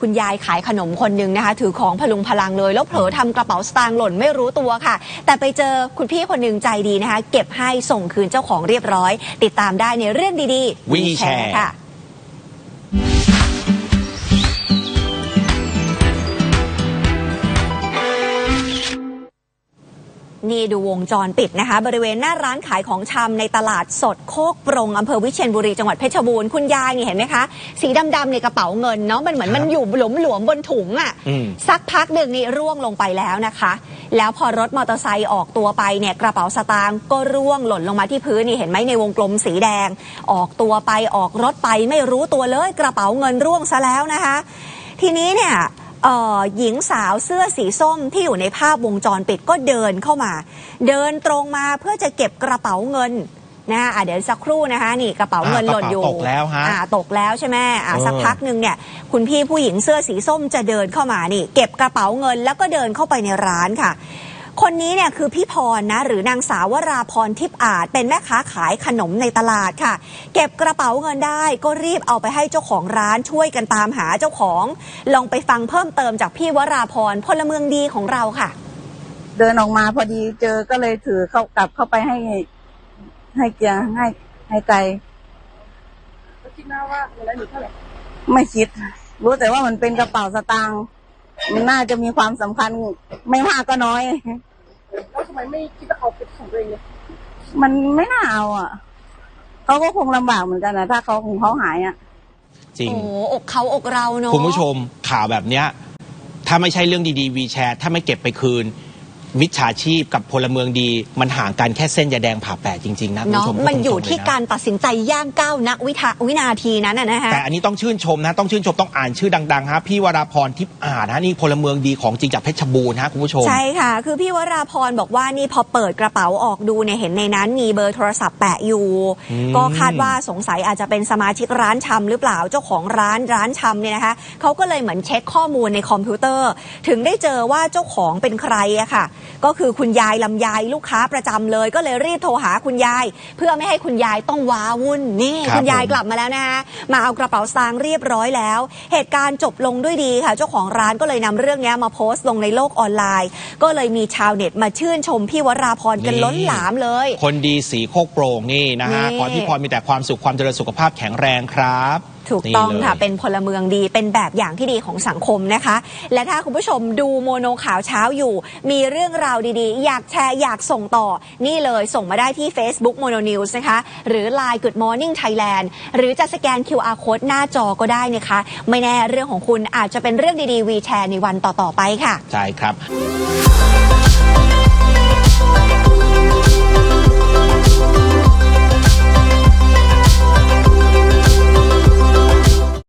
คุณยายขายขนมคนหนึ่งนะคะ ถือของพลุงพลังเลย แล้วเผลอทำกระเป๋าสตางค์หล่นไม่รู้ตัวค่ะ แต่ไปเจอคุณพี่คนหนึ่งใจดีนะคะ เก็บให้ส่งคืนเจ้าของเรียบร้อย ติดตามได้ในเรื่องดีๆ วีแชร์ค่ะ นี่ดูวงจรปิดนะคะ บริเวณหน้าร้านขายของชำในตลาดสดโคกปรงอำเภอวิเชียรบุรีจังหวัดเพชรบูรณ์คุณยายนี่เห็นไหมคะ สีดำๆในกระเป๋าเงินเนาะมันเหมือนครับมันอยู่หลวมๆบนถุงอะ่ะอืมสักพักหนึ่งนี่ร่วงลงไปแล้วนะคะ แล้วพอรถมอเตอร์ไซค์ออกตัวไปเนี่ยกระเป๋าสตางค์ก็ร่วงหล่นลงมาที่พื้นนี่เห็นไหมในวงกลมสีแดง ออกตัวไปออกรถไปไม่รู้ตัวเลย กระเป๋าเงินร่วงซะแล้วนะคะ ทีนี้เนี่ยเอ่อ หญิงสาวเสื้อสีส้มที่อยู่ในภาพวงจรปิดก็เดินเข้ามา เดินตรงมาเพื่อจะเก็บกระเป๋าเงินนะอะเดี๋ยวสักครู่นะคะนี่กระเป๋าเงินอ่าหล่นอยู่กระเป๋าตกแล้วฮะอ่าตกแล้วใช่ไหมอ่าเออสักพักหนึ่งเนี่ยคุณพี่ผู้หญิงเสื้อสีส้มจะเดินเข้ามานี่ เก็บกระเป๋าเงินแล้วก็เดินเข้าไปในร้านค่ะ คนนี้เนี่ยคือพี่พรนะหรือนางสาววราพรทิพย์อาจ เป็นแม่ค้าขายขนมในตลาดค่ะ เก็บกระเป๋าเงินได้ก็รีบเอาไปให้เจ้าของร้านช่วยกันตามหาเจ้าของ ลองไปฟังเพิ่มเติมจากพี่วราพรพลเมืองดีของเราค่ะ เดินออกมาพอดีเจอก็เลยถือเข้ากลับเข้าไปให้ ให้เกียร์ให้ให้ไกลคิดหน้าว่าเงินนั้นอยู่เท่าไหร่ไม่คิด รู้แต่ว่ามันเป็นกระเป๋าสตางค์มั นน่าจะมีความสำคัญไม่มากก็น้อย แล้วทำไมไม่คิดจะเอาเป็นของตัวเองเลยมันไม่น่าเอาอะเขาก็คงลำบากเหมือนกันนะถ้าเขาของเขาหายอะ จริง โอ้อกเขาอกเราเนาะ คุณผู้ชมข่าวแบบเนี้ยถ้าไม่ใช่เรื่องดีๆวีแชร์ถ้าไม่เก็บไปคืน มิจฉาชีพกับพลเมืองดี มันห่างกันแค่เส้นยาแดงผ่าแปดจริงๆนะคุณเนาะผู้ชมมันอยู่ที่พูดตงๆเลนะการตัดสินใจย่างก้าวนักวิทาวินาทีนั้นนะนะคะแต่อันนี้ต้องชื่นชมนะ ต้องชื่นชมต้องอ่านชื่อดังๆฮะพี่วราพรทิพย์อาจนะนี่พลเมืองดีของจริงจากเพชรบูรณ์ฮะคุณผู้ชม ใช่ค่ะ คือพี่วราพรบอกว่านี่พอเปิดกระเป๋าออกดูเนี่ยเห็นในนั้นมีเบอร์โทรศัพท์แปะอยู่ อืม ก็คาดว่าสงสัยอาจจะเป็นสมาชิกร้านชำหรือเปล่าเจ้าของร้านร้านชำเนี่ยนะคะเขาก็เลยเหมือนเช็คข้อมูลในคอมพิวเตอร์ ถึงได้เจอว่าเจ้าของเป็นใครอะค่ะก็คือคุณยายลำไยลูกค้าประจำเลย ก็เลยรีบโทรหาคุณยาย เพื่อไม่ให้คุณยายต้องว้าวุ่นนี่ครับคุณยายผม กลับมาแล้วนะคะมาเอากระเป๋าสตางค์เรียบร้อยแล้ว เหตุการณ์จบลงด้วยดีค่ะ เจ้าของร้านก็เลยนำเรื่องนี้มาโพสต์ลงในโลกออนไลน์ ก็เลยมีชาวเน็ตมาชื่นชมพี่วราพรกันนี่ล้นหลามเลย คนดีสีโคกโปร่งนี่นะฮะนี่ ขอให้พี่พรมีแต่ความสุขความเจริญสุขภาพแข็งแรงครับ ถูกต้องนี่เลยค่ะ เป็นพลเมืองดีเป็นแบบอย่างที่ดีของสังคมนะคะ และถ้าคุณผู้ชมดูโมโนข่าวเช้าอยู่ มีเรื่องราวดีๆ อยากแชร์อยากส่งต่อ นี่เลยส่งมาได้ที่ Facebook Mono News นะคะ หรือ Line Good Morning Thailand หรือจะสแกน QR Code หน้าจอก็ได้นะคะ ไม่แน่เรื่องของคุณอาจจะเป็นเรื่องดีๆ วีแชร์ในวันต่อๆไปค่ะ ใช่ครับ